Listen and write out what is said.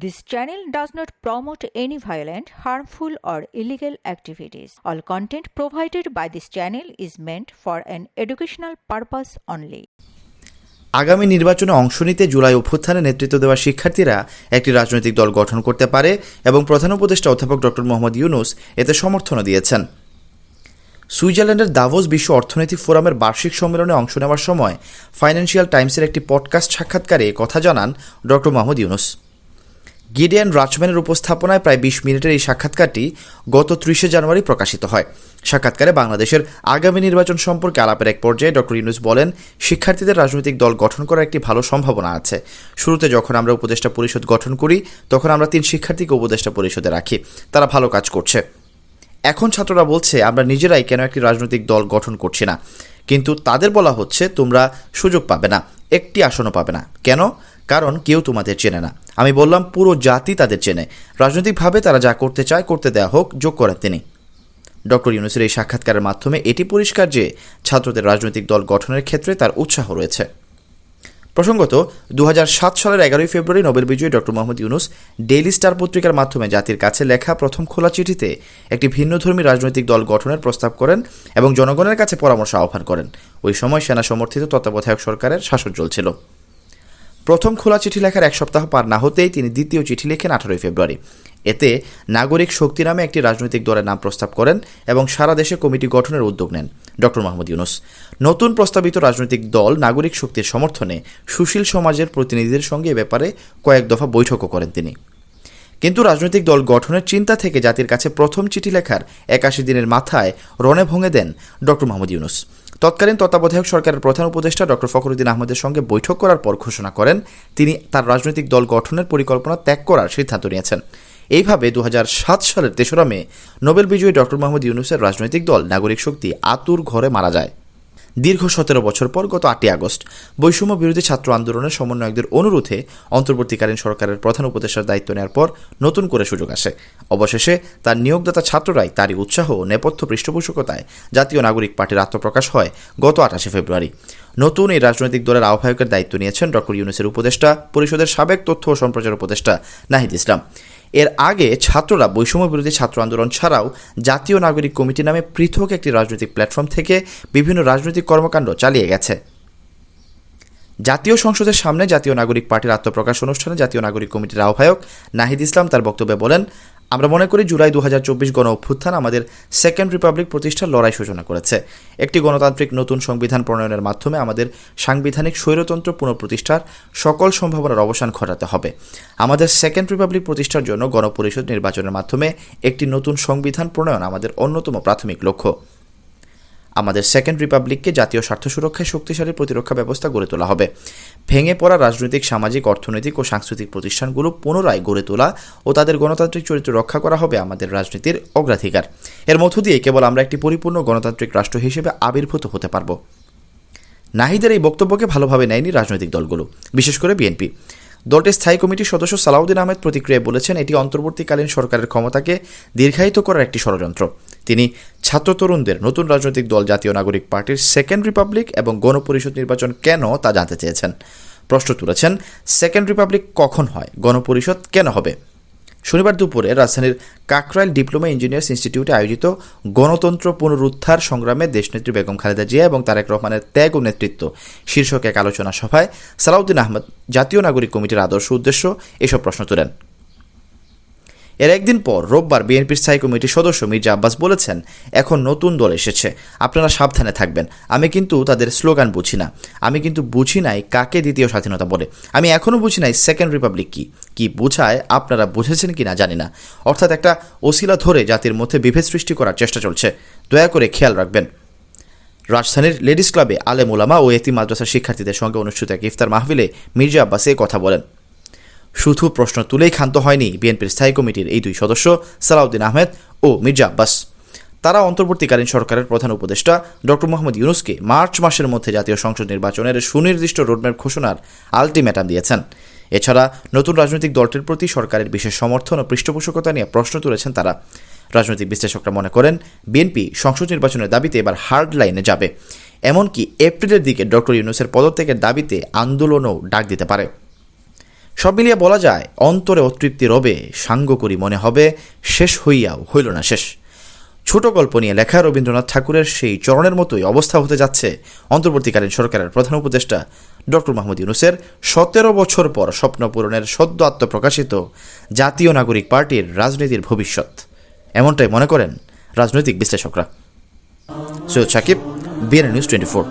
This channel does not promote any violent, harmful, or illegal activities. All content provided by this channel is meant for an educational purpose only. আগামী নির্বাচনে অংশ নিতে জুলাই অভ্যুত্থানে নেতৃত্ব দেওয়া শিক্ষার্থীরা একটি রাজনৈতিক দল গঠন করতে পারে এবং প্রধান উপদেষ্টা অধ্যাপক ডক্টর মোহাম্মদ ইউনুস এতে সমর্থনও দিয়েছেন সুইজারল্যান্ডের দাভোস বিশ্ব অর্থনৈতিক ফোরামের বার্ষিক সম্মেলনে অংশ নেওয়ার সময় ফাইন্যান্সিয়াল টাইমসের একটি পডকাস্ট সাক্ষাৎকারে কথা জানান ডক্টর মোহাম্মদ ইউনুস গিডিয়ান রাচম্যানের উপস্থাপনায় প্রায় বিশ মিনিটের এই সাক্ষাৎকারটি গত ত্রিশে জানুয়ারি প্রকাশিত হয়। সাক্ষাৎকারে বাংলাদেশের আগামী নির্বাচন সম্পর্কে আলাপের এক পর্যায়ে ডক্টর ইউনুস বলেন, শিক্ষার্থীদের রাজনৈতিক দল গঠন করার একটি ভালো সম্ভাবনা আছে। শুরুতে যখন আমরা উপদেষ্টা পরিষদ গঠন করি, তখন আমরা তিন শিক্ষার্থীকে উপদেষ্টা পরিষদে রাখি। তারা ভালো কাজ করছে। এখন ছাত্ররা বলছে, আমরা নিজেরাই কেন একটি রাজনৈতিক দল গঠন করছি না? কিন্তু তাদের বলা হচ্ছে, তোমরা সুযোগ পাবে না, একটি আসনও পাবে না। কেন? কারণ কেউ তোমাদের চেনে না। আমি বললাম, পুরো জাতি তাদের চেনে। রাজনৈতিকভাবে তারা যা করতে চায়, করতে দেয়া হোক, যোগ করেন তিনি। ডক্টর ইউনুসের এই সাক্ষাৎকারের মাধ্যমে এটি পরিষ্কার যে ছাত্রদের রাজনৈতিক দল গঠনের ক্ষেত্রে তার উৎসাহ রয়েছে। প্রসঙ্গত দু হাজার সাত সালের এগারোই ফেব্রুয়ারি নোবেল বিজয়ী doctor Mohammad Yunus Daily Star পত্রিকার মাধ্যমে জাতির কাছে লেখা প্রথম খোলা চিঠিতে একটি ভিন্নধর্মী রাজনৈতিক দল গঠনের প্রস্তাব করেন এবং জনগণের কাছে পরামর্শ আহ্বান করেন। ওই সময় সেনা সমর্থিত তত্ত্বাবধায়ক সরকারের শাসন চলছিল। প্রথম খোলা চিঠি লেখার এক সপ্তাহ পার না হতেই তিনি দ্বিতীয় চিঠি লেখেন আঠারোই ফেব্রুয়ারি। এতে নাগরিক শক্তি নামে একটি রাজনৈতিক দলের নাম প্রস্তাব করেন এবং সারা দেশে কমিটি গঠনের উদ্যোগ নেন। ডক্টর মাহমুদ ইউনুস। নতুন প্রস্তাবিত রাজনৈতিক দল নাগরিক শক্তির সমর্থনে সুশীল সমাজের প্রতিনিধিদের সঙ্গে এ ব্যাপারে কয়েক দফা বৈঠকও করেন তিনি। কিন্তু রাজনৈতিক দল গঠনের চিন্তা থেকে জাতির কাছে প্রথম চিঠি লেখার একাশি দিনের মাথায় রণে ভঙে দেন ডক্টর মাহমুদ ইউনুস। তৎকালীন তত্ত্বাবধায়ক সরকারের প্রধান উপদেষ্টা ডক্টর ফখরুদ্দিন আহমদের সঙ্গে বৈঠক করার পর ঘোষণা করেন, তিনি তার রাজনৈতিক দল গঠনের পরিকল্পনা ত্যাগ করার সিদ্ধান্ত নিয়েছেন। এইভাবে দু হাজার সাত সালের তেসরা মে নোবেল বিজয়ী ডক্টর মোহাম্মদ ইউনুসের রাজনৈতিক দল নাগরিক শক্তি আতুর ঘরে মারা যায়। দীর্ঘ সতেরো বছর পর গত আটই আগস্ট বৈষম্য বিরোধী ছাত্র আন্দোলনের সমন্বয়কদের অনুরোধে অন্তর্বর্তীকালীন সরকারের প্রধান উপদেষ্টার দায়িত্ব নেওয়ার পর নতুন করে সুযোগ আসে। অবশেষে তার নিয়োগদাতা ছাত্ররাই তারই উৎসাহ ও নেপথ্য পৃষ্ঠপোষকতায় জাতীয় নাগরিক পার্টির আত্মপ্রকাশ হয় গত আঠাশে ফেব্রুয়ারি। নতুন এই রাজনৈতিক দলের আহ্বায়কের দায়িত্ব নিয়েছেন ডক্টর ইউনুসের উপদেষ্টা, পরিষদের সাবেক তথ্য ও সম্প্রচার উপদেষ্টা নাহিদ ইসলাম। এর আগে ছাত্ররা বৈষম্য বিরোধী ছাত্র আন্দোলন ছাড়াও জাতীয় নাগরিক কমিটি নামে পৃথক একটি রাজনৈতিক প্ল্যাটফর্ম থেকে বিভিন্ন রাজনৈতিক কর্মকাণ্ড চালিয়ে গেছে। জাতীয় সংসদের সামনে জাতীয় নাগরিক পার্টির আত্মপ্রকাশ অনুষ্ঠানে জাতীয় নাগরিক কমিটির আহ্বায়ক নাহিদ ইসলাম তার বক্তব্যে বলেন আমরা মনে করি জুলাই দু হাজার চব্বিশ গণ অভ্যুত্থান আমাদের সেকেন্ড রিপাবলিক প্রতিষ্ঠার লড়াই সূচনা করেছে। একটি গণতান্ত্রিক নতুন সংবিধান প্রণয়নের মাধ্যমে আমাদের সাংবিধানিক স্বৈরতন্ত্র পুনঃপ্রতিষ্ঠার সকল সম্ভাবনার অবসান ঘটাতে হবে। আমাদের সেকেন্ড রিপাবলিক প্রতিষ্ঠার জন্য গণপরিষদ নির্বাচনের মাধ্যমে একটি নতুন সংবিধান প্রণয়ন আমাদের অন্যতম প্রাথমিক লক্ষ্য। আমাদের সেকেন্ড রিপাবলিককে জাতীয় স্বার্থ সুরক্ষায় শক্তিশালী প্রতিরক্ষা ব্যবস্থা গড়ে তোলা হবে। ভেঙে পড়া রাজনৈতিক, সামাজিক, অর্থনৈতিক ও সাংস্কৃতিক প্রতিষ্ঠানগুলো পুনরায় গড়ে তোলা ও তাদের গণতান্ত্রিক চরিত্র রক্ষা করা হবে আমাদের রাজনীতির অগ্রাধিকার। এর মধ্য দিয়ে কেবল আমরা একটি পরিপূর্ণ গণতান্ত্রিক রাষ্ট্র হিসেবে আবির্ভূত হতে পারব। নাহিদের এই বক্তব্যকে ভালোভাবে নেয়নি রাজনৈতিক দলগুলো, বিশেষ করে বিএনপি। দলটির স্থায়ী কমিটির সদস্য সালাউদ্দিন আহমেদ প্রতিক্রিয়ায় বলেছেন, এটি অন্তর্বর্তীকালীন সরকারের ক্ষমতাকে দীর্ঘায়িত করার একটি ষড়যন্ত্র। তিনি ছাত্র তরুণদের নতুন রাজনৈতিক দল জাতীয় নাগরিক পার্টির সেকেন্ড রিপাবলিক এবং গণপরিষদ নির্বাচন কেন তা জানতে চেয়েছেন। প্রশ্ন তুলেছেন, সেকেন্ড রিপাবলিক কখন হয়? গণপরিষদ কেন হবে? শনিবার দুপুরে রাজধানীর কাকরাইল ডিপ্লোমা ইঞ্জিনিয়ার্স ইনস্টিটিউটে আয়োজিত গণতন্ত্র পুনরুদ্ধার সংগ্রামে দেশনেত্রী বেগম খালেদা জিয়া এবং তারেক রহমানের ত্যাগ ও নেতৃত্ব শীর্ষক এক আলোচনা সভায় সালাউদ্দিন আহমদ জাতীয় নাগরিক কমিটির আদর্শ উদ্দেশ্য এসব প্রশ্ন তোলেন। এর একদিন পর রোববার বিএনপির স্থায়ী কমিটির সদস্য মির্জা আব্বাস বলেছেন, এখন নতুন দল এসেছে। আপনারা সাবধানে থাকবেন। আমি কিন্তু তাদের স্লোগান বুঝি না। আমি কিন্তু বুঝি নাই কাকে দ্বিতীয় স্বাধীনতা বলে। আমি এখনও বুঝি নাই সেকেন্ড রিপাবলিক কি। কি বোঝায় আপনারা বুঝেছেন কি না জানি না। অর্থাৎ একটা ওসিলা ধরে জাতির মধ্যে বিভেদ সৃষ্টি করার চেষ্টা চলছে। দয়া করে খেয়াল রাখবেন। রাজধানীর লেডিস ক্লাবে আলেম ওলামা ও এতি মাদ্রাসার শিক্ষার্থীদের সঙ্গে অনুষ্ঠিত এক ইফতার মাহফিলে মির্জা আব্বাস এ কথা বলেন। শুধু প্রশ্ন তুলেই ক্ষান্ত হয়নি বিএনপির স্থায়ী কমিটির এই দুই সদস্য, সালাউদ্দিন আহমেদ ও মির্জা আব্বাস। তারা অন্তর্বর্তীকালীন সরকারের প্রধান উপদেষ্টা ডক্টর মোহাম্মদ ইউনুসকে মার্চ মাসের মধ্যে জাতীয় সংসদ নির্বাচনের সুনির্দিষ্ট রোডম্যাপ ঘোষণার আলটিমেটাম দিয়েছেন। এছাড়া নতুন রাজনৈতিক দলটির প্রতি সরকারের বিশেষ সমর্থন ও পৃষ্ঠপোষকতা নিয়ে প্রশ্ন তুলেছেন তারা। রাজনৈতিক বিশ্লেষকরা মনে করেন, বিএনপি সংসদ নির্বাচনের দাবিতে এবার হার্ড লাইনে যাবে। এমনকি এপ্রিলের দিকে ডক্টর ইউনুসের পদত্যাগের দাবিতে আন্দোলনও ডাক দিতে পারে। সব মিলিয়ে বলা যায়, অন্তরে অতৃপ্তি রবে, সাঙ্গ করি মনে হবে, শেষ হইয়াও হইল না শেষ। ছোট গল্প নিয়ে লেখা রবীন্দ্রনাথ ঠাকুরের সেই চরণের মতোই অবস্থা হতে যাচ্ছে অন্তর্বর্তীকালীন সরকারের প্রধান উপদেষ্টা ডক্টর মাহমুদ ইউনুসের সতেরো বছর পর স্বপ্ন পূরণের সদ্য আত্মপ্রকাশিত জাতীয় নাগরিক পার্টির রাজনীতির ভবিষ্যৎ। এমনটাই মনে করেন রাজনৈতিক বিশ্লেষকরা। Syed Sakib BNA news twenty four